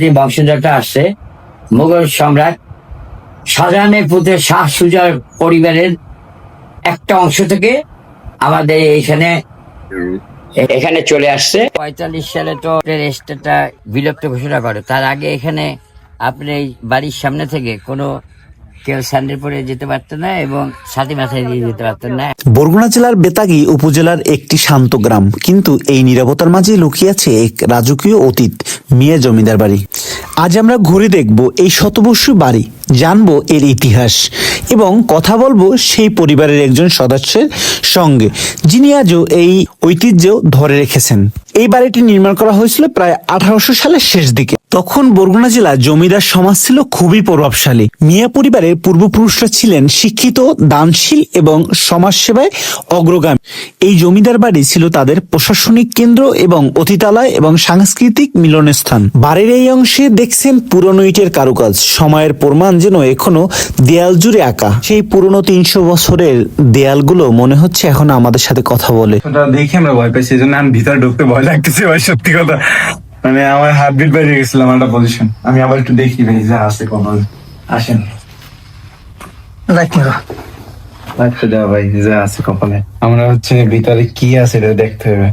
যে বংশধরটা আসছে। মুঘল সম্রাট শাহজাহানের পুত্র শাহ সুজার পরিবারের একটা অংশ থেকে আমাদের এইখানে, এখানে চলে আসছে। পঁয়তাল্লিশ সালে তো স্টেটটা বিলুপ্ত ঘোষণা করে। তার আগে এখানে আপনি বাড়ির সামনে থেকে কোনো কেউ স্যান্ডেল পরে যেতে পারতো না এবং সাথী মাথায় দিয়ে যেতে পারতেন না। বরগুনা জেলার বেতাগী উপজেলার একটি শান্ত গ্রাম। কিন্তু এই নিরাপত্তার মাঝে লুকিয়ে আছে এক রাজকীয় অতীত। মিয়া জমিদার বাড়ি। আজ আমরা ঘুরে দেখব এই শতবর্ষ বাড়ি। জানব এর ইতিহাস এবং কথা বলব সেই পরিবারের একজন সদস্যের সঙ্গে, যিনি আজও এই ঐতিহ্য ধরে রেখেছেন। এই বাড়িটি নির্মাণ করা হয়েছিল প্রায় আঠারোশো সালের শেষ দিকে। তখন বরগুনা জেলা জমিদার সমাজ ছিল খুবই প্রভাবশালী। মিয়া পরিবারের পূর্বপুরুষরা ছিলেন শিক্ষিত, দানশীল এবং সমাজসেবায় অগ্রগামী। এই জমিদার বাড়ি ছিল তাদের প্রশাসনিক কেন্দ্র এবং অতিতালয় এবং সাংস্কৃতিক মিলনস্থান বাড়ির এই অংশে দেখছেন পুরনো ইটের কারুকাজ। সময়ের প্রমাণ যেন এখনও দেয়াল জুড়ে আঁকা। সেই পুরনো তিনশো বছরের দেয়ালগুলো মনে হচ্ছে এখন আমাদের সাথে কথা বলে। দেখে আমরা ভয় পাইছি এই জন্য আমি ভিতরে ঢুকতে ভয় লাগতেছে ভাই সত্যি কথা। মানে আমার হার্ট বিট বেড়ে গেছিল আমার একটা পজিশন আমি আবার একটু দেখি ভাই যা আছে কোন। আসেন। আচ্ছা যা ভাই যা আছে কপালে। আমরা হচ্ছে ভিতরে কি আছে এটা দেখতে হবে।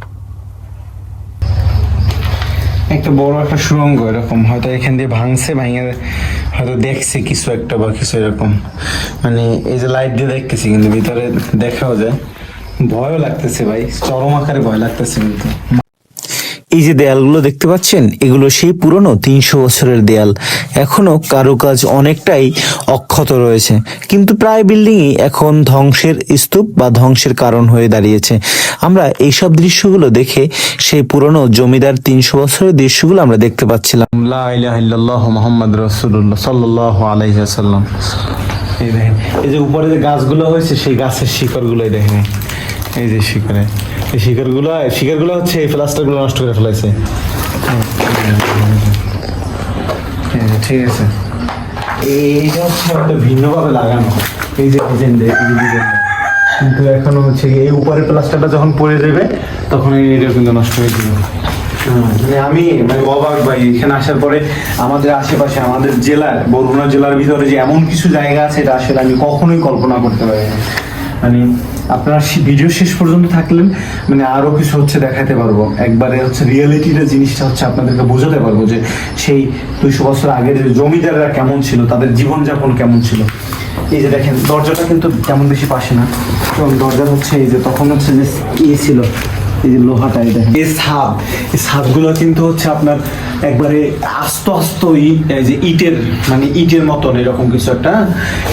একটা বড় একটা সুরঙ্গ এরকম। হয়তো এখান দিয়ে ভাঙছে, ভাঙে হয়তো দেখছে কিছু একটা বা কিছু এরকম। মানে এই যে লাইট দিয়ে দেখতেছি, কিন্তু ভিতরে দেখাও যায়। ভয়ও লাগতেছে ভাই, চরম আকারে ভয় লাগতেছে কিন্তু। এই যে দেয়ালগুলো দেখতে পাচ্ছেন, এগুলো সেই পুরনো তিনশো বছরের দেয়াল। এখনও কারুকাজ অনেকটাই অক্ষত রয়েছে। কিন্তু প্রায় বিল্ডিংই এখন ধ্বংসের স্তূপ বা ধ্বংসের কারণ হয়ে দাঁড়িয়েছে। আমরা এইসব দৃশ্যগুলো দেখে সেই পুরনো জমিদার তিনশো বছরের দৃশ্যগুলো আমরা দেখতে পাচ্ছিলাম। মুহাম্মদ রাসূলুল্লাহ সাল্লাল্লাহু আলাইহি এই এই যে উপরে যে গাছগুলো হয়েছে, সেই গাছের শিকড়গুলোই দেখেন। এই যে শিকড়ে এই শিকড়গুলো শিকড়গুলো হচ্ছে এই প্লাস্টারগুলো নষ্ট করে ফেলাইছে। ঠিক আছে। এইটা হচ্ছে ভিন্নভাবে লাগানো। এই যে কিন্তু এখনও হচ্ছে উপরের প্লাস্টারটা যখন পড়ে যাবে, তখন এইটা কিন্তু নষ্ট হয়ে যাবে। মানে আমি মানে অবাক ভাই, এখানে আসার পরে আমাদের আশেপাশে, আমাদের জেলার, বরগুনা জেলার ভিতরে যে এমন কিছু জায়গা আছে, এটা আসলে আমি কখনোই কল্পনা করতে পারি মানে আপনারা ভিডিও শেষ পর্যন্ত থাকলেন মানে আরও কিছু হচ্ছে দেখাতে পারব। একবারে হচ্ছে রিয়েলিটিটা জিনিসটা হচ্ছে আপনাদেরকে বোঝাতে পারব যে সেই দুইশো বছর আগের জমিদাররা কেমন ছিল, তাদের জীবনযাপন কেমন ছিল। এই যে দেখেন, দরজাটা কিন্তু তেমন বেশি পাশে না। দরজা হচ্ছে এই যে তখন হচ্ছে যে ইয়ে ছিল এই যে লোহাটা, এই এই এই কিন্তু হচ্ছে আপনার একবারে আস্ত আস্ত যে ইটের মানে ইটের মতন এরকম কিছু একটা হ্যাঁ?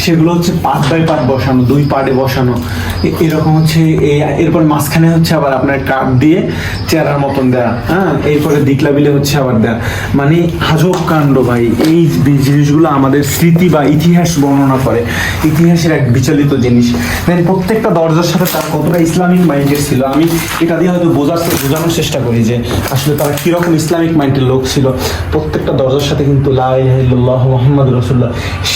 সেগুলো হচ্ছে বাই বসানো, দুই বসানো। এরকম হচ্ছে এরপর মাঝখানে হচ্ছে আবার আপনার দিয়ে মতন দেয়া হ্যাঁ? এরপরে দিকলা বিলে হচ্ছে আবার দেয়া। মানে আজব কাণ্ড ভাই, এই জিনিসগুলো আমাদের স্মৃতি বা ইতিহাস বর্ণনা করে। ইতিহাসের এক বিচলিত জিনিস। প্রত্যেকটা দরজার সাথে তার কতটা ইসলামিক মাইন্ডের ছিল, আমি এটা দিয়ে হয়তো বোঝার বোঝানোর চেষ্টা করি যে আসলে তারা কীরকম ইসলামিক মাইন্ডের লোক ছিল। প্রত্যেকটা দরজার সাথে কিন্তু লাহ মোহাম্মদ রসুল্লাহ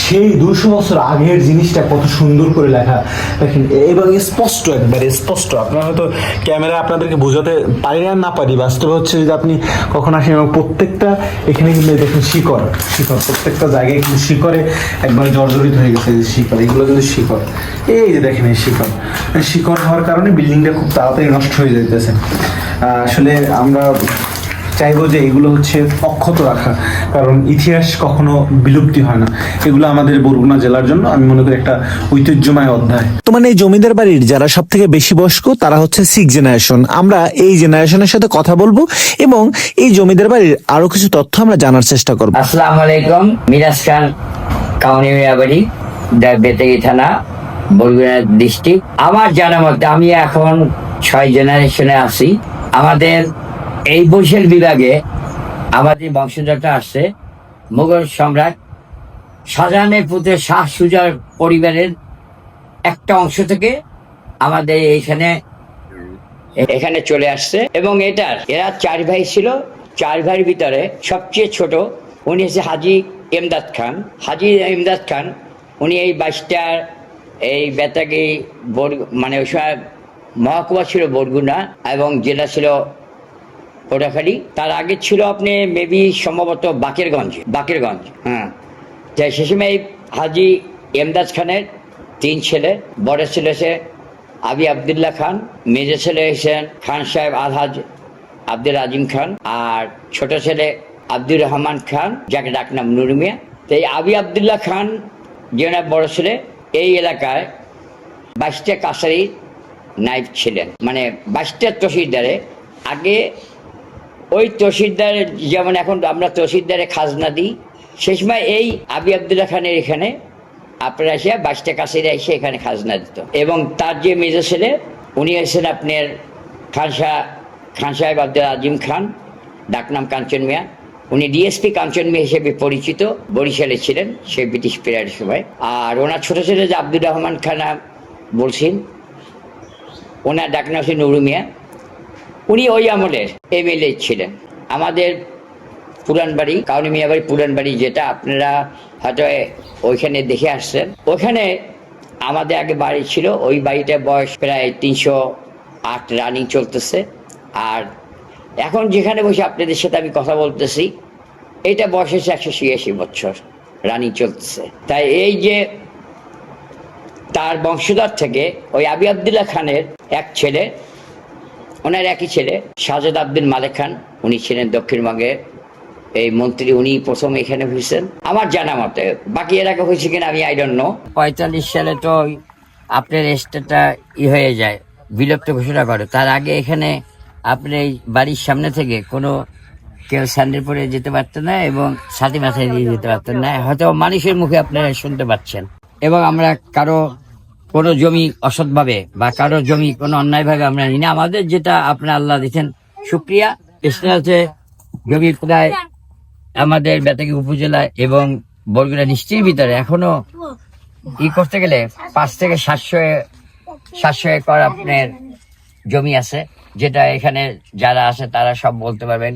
সেই দুশো বছর আগের জিনিসটা কত সুন্দর করে লেখা। দেখেন, এবং স্পষ্ট একবারে, স্পষ্ট। আপনারা হয়তো ক্যামেরা আপনাদেরকে বোঝাতে পারি না না পারি, বাস্তব হচ্ছে যদি আপনি কখন আসেন এবং প্রত্যেকটা এখানে কিন্তু দেখুন শিকড় শিকড়। প্রত্যেকটা জায়গায় কিন্তু শিকড়ে একবারে জর্জরিত হয়ে গেছে যে শিকড়, এগুলো কিন্তু শিকড়। এই যে দেখেন এই শিকড়। শিকড় হওয়ার কারণে বিল্ডিংটা খুব তাড়াতাড়ি নষ্ট হয়ে যেতেছে আহ, আসলে আমরা চাইব যে এগুলো হচ্ছে অক্ষত রাখা কারণ ইতিহাস কখনো বিলুপ্তি হয় না। এগুলো আমাদের বরগুনা জেলার জন্য আমি মনে করি একটা ঐতিহ্যময় অধ্যায়। বর্তমানে এই জমিদার বাড়ির যারা সব থেকে বেশি বয়স্ক তারা হচ্ছে সিক্স জেনারেশন আমরা এই জেনারেশনের সাথে কথা বলব এবং এই জমিদার বাড়ির আরও কিছু তথ্য আমরা জানার চেষ্টা করব। আসসালামু আলাইকুম মিরাজ খান কাউনি মিয়াবাড়ি বেতেগি থানা বরগুনা ডিস্ট্রিক্ট আমার জানা মতে আমি এখন ছয় জেনারেশনে আছি। আমাদের এই বৈশাল বিভাগে আমাদের বংশধরটা আসছে মুঘল সম্রাট শাহজাহানের পুত্র শাহ সুজার পরিবারের একটা অংশ থেকে আমাদের এইখানে এখানে চলে আসছে। এবং এটার, এরা চার ভাই ছিল, চার ভাইয়ের ভিতরে সবচেয়ে ছোট, উনি হচ্ছে হাজি এমদাদ খান। হাজি এমদাদ খান, উনি এই বাইশটার এই বেতাগি মানে ওই সময় মহকুমা ছিল বরগুনা এবং জেলা ছিল পটুয়াখালী তার আগে ছিল আপনি মেবি সম্ভবত বাকেরগঞ্জ বাকেরগঞ্জ হ্যাঁ। তাই সে সময় হাজি এমদাজ খানের তিন ছেলে, বড় ছেলে সে আবি আবদুল্লাহ খান, মেজো ছেলে হয়েছেন খান সাহেব আলহাজ আব্দুল আজিম খান আর ছোট ছেলে আব্দুর রহমান খান, যাকে ডাকনাম নুর মিয়া। তো এই আবি আবদুল্লাহ খান যে বড় ছেলে, এই এলাকায় বাইশটা কাছারি নাইব ছিলেন। মানে বাইশটা তহসিলদারে। আগে ওই তহসিলদার যেমন এখন আমরা তহসিলদারে খাজনা দিই সে সময় এই আবি আবদুল্লাহ খানের এখানে আপনারা এসে বাইশটা কাছারিরা এসে এখানে খাজনা দিত। এবং তার যে মেজো ছেলে, উনি এসেছেন আপনার খান শাহ, খান সাহেব আব্দুল আজিম খান ডাকনাম কাঞ্চন মিয়া। উনি ডিএসপি কাঞ্চন মিয়া হিসেবে পরিচিত, বরিশালে ছিলেন, সেই ব্রিটিশ পিরিয়ডের সময়। আর ওনার ছোট ছেলে যে আব্দুর রহমান খানা বলছেন ওনার ডাকনাম হচ্ছে নুরু মিয়া। উনি ওই আমলের এমএলএ ছিলেন। আমাদের পুরান বাড়ি কাউনি মিয়া বাড়ি পুরান বাড়ি যেটা আপনারা হয়তো ওইখানে দেখে আসছেন। ওখানে আমাদের আগে বাড়ি ছিল, ওই বাড়িটার বয়স প্রায় তিনশো আট রানিং চলতেছে। আর এখন যেখানে বসে আপনাদের সাথে আমি কথা বলতেছি, এটা বয়স হচ্ছে একশো ছিয়াশি বছর রানিং চলতেছে। তাই এই যে তার বংশধর থেকে ওই আবি আবদুল্লাহ খানের এক ছেলে, ওনার একই ছেলে, সাজেদ আব্দুল মালেক খান। উনি ছিলেন দক্ষিণবঙ্গের এই মন্ত্রী, উনি প্রথম এখানে হয়েছেন। আমার জানা মতে, বাকি এলাকা হয়েছে কিনা আমি আই নো পঁয়তাল্লিশ সালে তো আপনার স্টেটটা ই হয়ে যায়, বিলুপ্ত ঘোষণা করে। তার আগে এখানে আপনি বাড়ির সামনে থেকে কোনো কেউ স্যান্ডেল পরে যেতে পারতেন না এবং সাথে মাথায় দিয়ে যেতে পারতেন না। হয়তো মানুষের মুখে আপনারা শুনতে পাচ্ছেন। এবং আমরা কারও কোনো জমি অসৎভাবে বা কারও জমি কোনো অন্যায়ভাবে আমরা নিই আমাদের যেটা আপনার আল্লাহ দিচ্ছেন সুক্রিয়া। সেটা হচ্ছে জমি প্রায় আমাদের বেতাকি উপজেলা এবং বরগুড়া ডিস্ট্রিক্টের ভিতরে। এখনও ই করতে গেলে পাঁচ থেকে সাতশো সাতশো একর আপনার জমি আছে, যেটা এখানে যারা আছে তারা সব বলতে পারবেন।